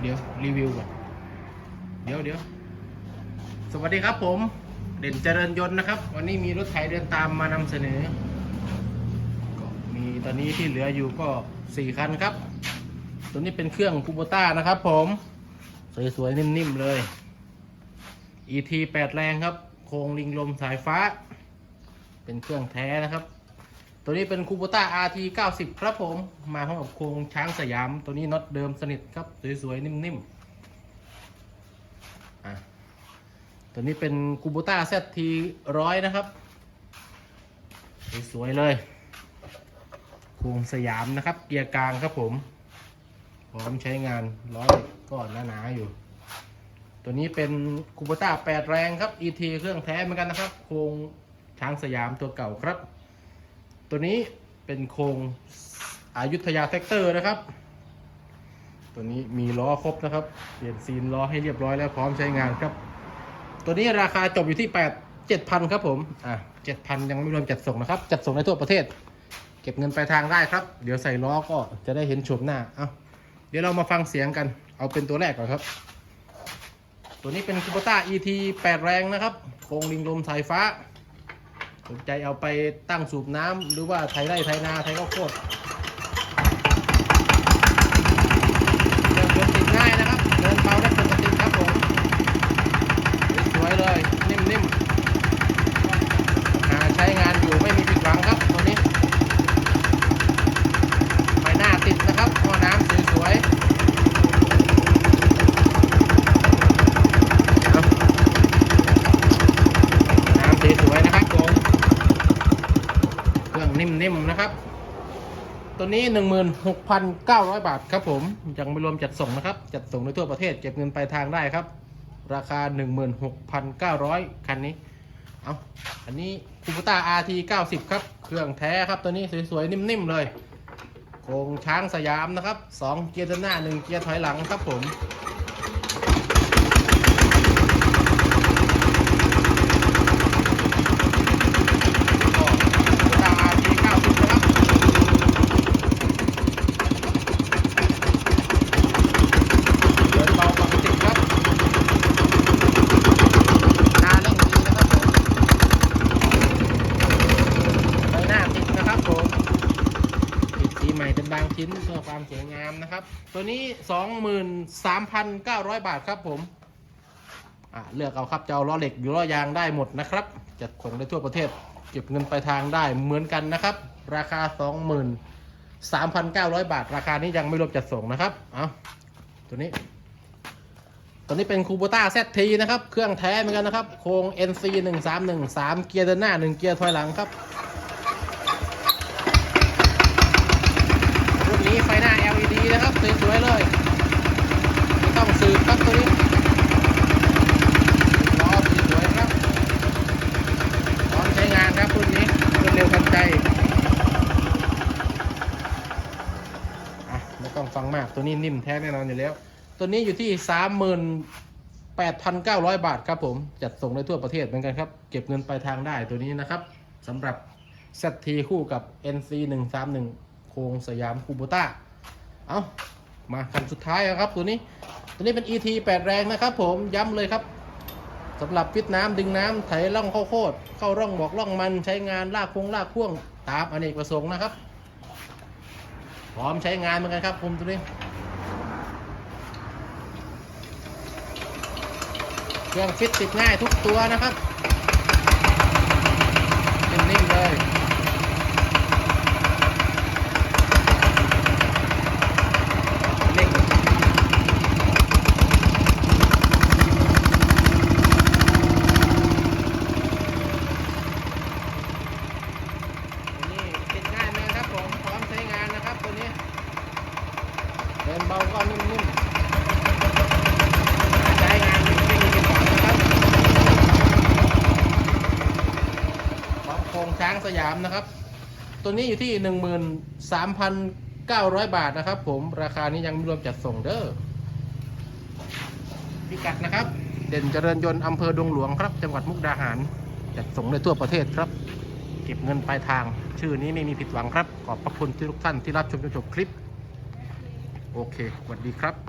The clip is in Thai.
เดี๋ยวรีวิวก่อนเดี๋ยวเดี๋ยวสวัสดีครับผม เด่นเจริญยนต์นะครับ วันนี้มีรถไถเดินตามมานำเสนอ ก็มีตอนนี้ที่เหลืออยู่ก็สี่คันครับ ตัวนี้เป็นเครื่องคูโบต้านะครับผม สวยๆ นิ่มๆ เลย ET 8 แรงครับ โครงลิงลมสายฟ้า เป็นเครื่องแท้นะครับ ตัวนี้เป็นคูโบต้า RT 90 ครับผม มาพร้อมกับโครงช้างสยาม ตัวนี้น็อตเดิมสนิทครับ สวยๆ นิ่มๆอะตัวนี้เป็นคูโบต้า ZT ร้อยนะครับ สวยๆ เลย โครงสยามนะครับ เกียร์กลางครับผม พร้อมใช้งานล้อเหล็กก็หนาๆ อยู่ ตัวนี้เป็นคูโบต้า 8 แรงครับ ET เครื่องแท้เหมือนกันนะครับ โครงช้างสยามตัวเก่าครับ ตัวนี้เป็นโครงอายุทยาแท็กเตอร์นะครับ ตัวนี้มีล้อครบนะครับ เปลี่ยนซีนล้อให้เรียบร้อยแล้วพร้อมใช้งานครับ ตัวนี้ราคาจบอยู่ที่ 8 7,000 ครับผม อะ7,000 ยังไม่รวมจัดส่งนะครับ จัดส่งในทั่วประเทศ เก็บเงินปลายทางได้ครับ เดี๋ยวใส่ล้อก็จะได้เห็นโฉมหน้า เอาเดี๋ยวเรามาฟังเสียงกัน เอาเป็นตัวแรกก่อนครับ ตัวนี้เป็นคู b ต้า ET 8 แรงนะครับ โครงลิงลมสายฟ้า สนใจเอาไปตั้งสูบน้ำหรือว่าไถไร่ไถนาไถข้าวโพดเดินติดง่ายนะครับ เดินเบาได้ะปกติครับผม สวยๆเลย นิ่มๆหาใช้งานอยู่ไม่มีผิดหวังครับตัวนี้ ไฟหน้าติดนะครับหม้อน้ำสวยๆครับน้ำสวยๆนะครับผม เครื่อง นิ่มๆนะครับ ตัวนี้ 16,900 บาทครับผม ยังไม่รวมจัดส่งนะครับ จัดส่งในทั่วประเทศเก็บเงินปลายทางได้ครับ ราคา 16,900 คันนี้ เอาอันนี้คูปต้า RT 90 ครับ เครื่องแท้ครับตัวนี้สวยๆ นิ่มๆ เลยโครงช้างสยามนะครับ 2 เกียร์เดินหน้า 1 เกียร์ถอยหลังครับผม ก็คูปต้า RT 90 นะครับ เดินเบาปกติครับหน้าเร่งดีนะครับผมใบหน้าติดนะครับผมติดสีใหม่เป็น บางชิ้นเพื่อความสวยงามนะครับ ตัวนี้ 23,900 บาทครับผมอะเลือกเอาครับจะเอาล้อเหล็กหรือล้อยางได้หมดนะครับจัดส่งได้ทั่วประเทศ เก็บเงินไปลายทางได้เหมือนกันนะครับ ราคา 23,900 บาท ราคานี้ยังไม่รวมจัดส่งนะครับเอาตัวนี้ ตัวนี้เป็นคูโบต้า ZT นะครับ เครื่องแท้เหมือนกันนะครับ โครง NC 1 3 1 3เกียร์เดินหน้า 1 เกียร์ถอยหลังครับ นี้ไฟหน้า LED นะครับสวยๆเลย ไม่ต้องสืบครับตัวนี้ล้อสวยครับพร้อมใช้งานครับรุ่นนี้รวดเร็วทันใจอะไม่ต้องฟังมากตัวนี้นิ่มแท้แน่นอนอยู่แล้ว ตัวนี้อยู่ที่38,900 บาทครับผมจัดส่งได้ทั่วประเทศเหมือนกันครับ เก็บเงินปลายทางได้ตัวนี้นะครับสำหรับ ZT คู่กับ NC 131 โครงสยามคูโบต้า เอามาคันสุดท้ายครับตัวนี้ ตัวนี้เป็น ET 8 แรงนะครับผมย้ำเลยครับสำหรับฟิตน้ำดึงน้ำไถร่องเข้าโคตรเข้าร่องบอกร่องมันใช้งานลากพงลากพ่วงตามอเนกประสงค์นะครับ พร้อมใช้งานเหมือนกันครับผมตัวนี้เครื่องฟิตติดง่ายทุกตัวนะครับ นิ่มๆเลยเร่งตัวนี้ติดง่ายไหมครับผม พร้อมใช้งานนะครับตัวนี้ เดินเบาก็นิ่มๆ ใช้งานไม่ไม่มีผิดหวังนะครับของโครงช้างสยามนะครับ ตัวนี้อยู่ที่ 13,900 บาทนะครับผมราคานี้ยังไม่รวมจัดส่งเด้อพิกัดนะครับ เด่นเจริญยนต์อำเภอดงหลวงครับ จังหวัดมุกดาหาร จัดส่งได้ทั่วประเทศครับ เก็บเงินปลายทาง ชื่อนี้ไม่มีผิดหวังครับ ขอบพระคุณที่ทุกท่านที่รับชมจนจบคลิป โอเคสวัสดีครับ